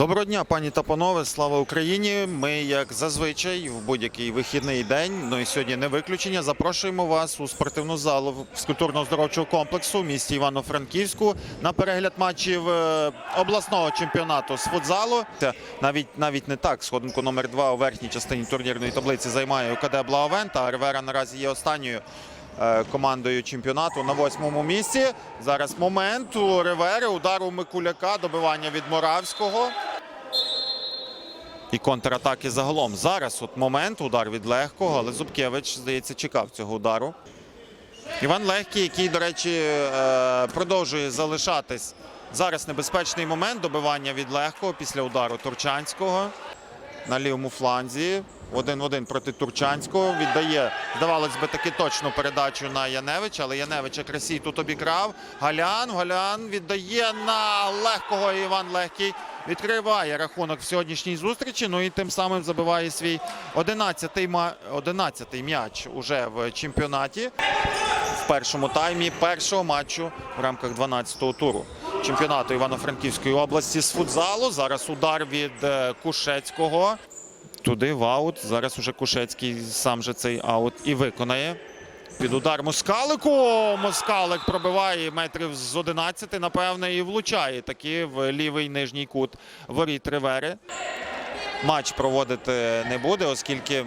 Доброго дня, пані та панове, слава Україні! Ми, як зазвичай, в будь-який вихідний день, ну і сьогодні не виключення, запрошуємо вас у спортивну залу фізкультурно-здоровчого комплексу в місті Івано-Франківську на перегляд матчів е, обласного чемпіонату з футзалу. Навіть навіть не так. Сходинку номер два у верхній частині турнірної таблиці займає УКД Благовента. а Ривера наразі є останньою е, командою чемпіонату на восьмому місці. Зараз момент у Ривери, удару Микуляка, добивання від Моравського. І контратаки загалом. Зараз от момент, удар від легкого, але Зубкевич, здається, чекав цього удару. Іван Легкий, який, до речі, е, продовжує залишатись. Зараз небезпечний момент добивання від легкого після удару Турчанського на лівому фланзі. Один в один проти Турчанського. Віддає, здавалось би, таки точну передачу на Яневича, але Яневич якраз її тут обікрав. Галян, Галян віддає на легкого. Іван Легкий відкриває рахунок в сьогоднішній зустрічі. Ну і тим самим забиває свій 11-й ма- 11-й м'яч уже в чемпіонаті в першому таймі першого матчу в рамках 12-го туру чемпіонату Івано-Франківської області з футзалу. Зараз удар від е, Кушецького. Туди в аут. Зараз уже Кушецький сам же цей аут і виконає. Під удар Москалику. Москалик пробиває метрів з 11, напевне, і влучає таки в лівий нижній кут воріт Ривери. Матч проводити не буде, оскільки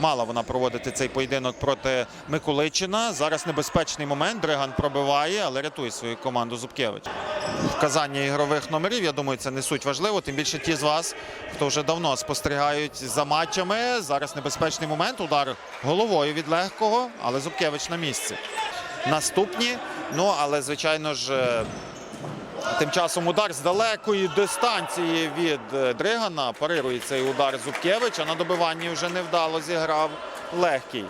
мала вона проводити цей поєдинок проти Миколичина. Зараз небезпечний момент. Дриган пробиває, але рятує свою команду Зубкевич. Вказання ігрових номерів, я думаю, це не суть важливо. Тим більше ті з вас, хто вже давно спостерігають за матчами. Зараз небезпечний момент. Удар головою від легкого, але Зубкевич на місці. Наступні, ну але звичайно ж. Тим часом удар з далекої дистанції від е, Дригана. Парирує цей удар Зубкевич, а на добиванні вже невдало зіграв легкий.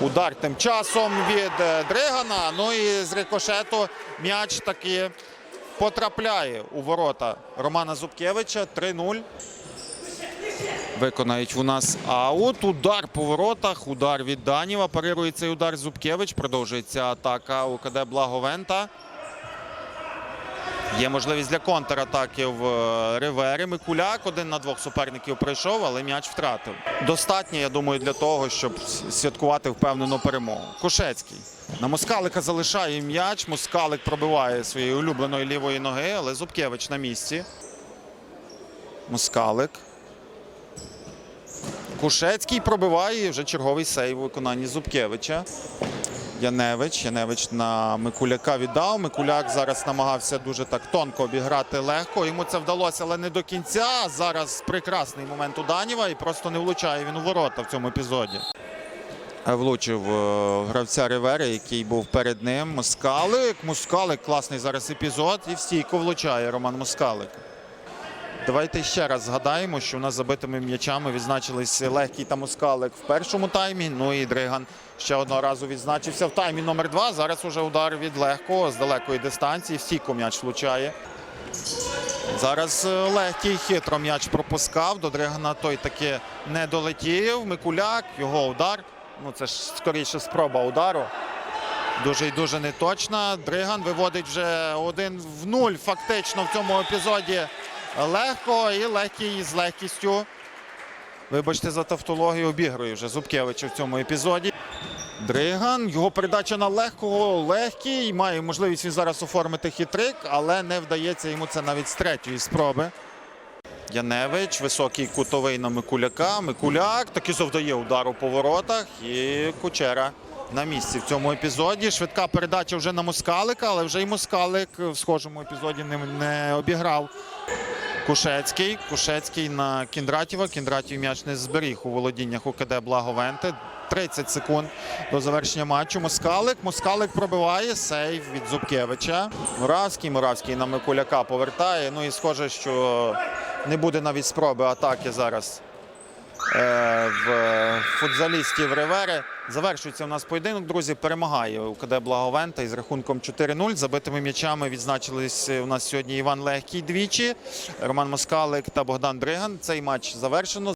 Удар тим часом від е, Дригана. Ну і з рикошету м'яч таки потрапляє у ворота Романа Зубкевича. 3-0. Виконають у нас аут. Удар по воротах. Удар від Даніва. Парирує цей удар Зубкевич. Продовжується атака УКД Благовента. Є можливість для контратаки в е, Ривері. Микуляк один на двох суперників прийшов, але м'яч втратив. Достатньо, я думаю, для того, щоб святкувати впевнену перемогу. Кошецький. На Москалика залишає м'яч. Москалик пробиває своєї улюбленої лівої ноги, але Зубкевич на місці. Москалик. Кушецький пробиває вже черговий сейв у виконанні Зубкевича. Яневич. Яневич на Микуляка віддав. Микуляк зараз намагався дуже так тонко обіграти легко. Йому це вдалося, але не до кінця. Зараз прекрасний момент у Даніва і просто не влучає він у ворота в цьому епізоді. Е, Влучив е, гравця Ривери, який був перед ним. Москалик. Москалик класний зараз епізод. І в стійку влучає Роман Москалик. Давайте ще раз згадаємо, що у нас забитими м'ячами відзначились легкий та москалик в першому таймі. Ну і Дриган ще одного разу відзначився в таймі номер два. Зараз уже удар від легкого з далекої дистанції. В м'яч влучає. Зараз е, легкий хитро м'яч пропускав. До Дригана той таки не долетів. Микуляк, його удар. Ну це ж скоріше спроба удару. Дуже і дуже неточна. Дриган виводить вже один в нуль фактично в цьому епізоді легко і легкий з легкістю. Вибачте за тавтологію, обігрує вже Зубкевича в цьому епізоді. Дриган, його передача на легкого легкий. Має можливість він зараз оформити хитрик, але не вдається йому це навіть з третьої спроби. Яневич, високий кутовий на Микуляка. Микуляк таки завдає удару по воротах. І Кучера на місці в цьому епізоді. Швидка передача вже на Москалика, але вже й Москалик в схожому епізоді не, не обіграв. Кушецький. Кушецький на Кіндратєва. Кіндратів м'яч не зберіг у володіннях УКД Благовенти. 30 секунд до завершення матчу. Москалик. Москалик пробиває. Сейв від Зубкевича. Муравський. Муравський на Микуляка повертає. Ну і схоже, що не буде навіть спроби атаки зараз е, в футзалістів Ривери. Завершується у нас поєдинок, друзі. Перемагає УКД Благовента із рахунком 4-0. Забитими м'ячами відзначились у нас сьогодні Іван Легкий двічі, Роман Москалик та Богдан Дриган. Цей матч завершено.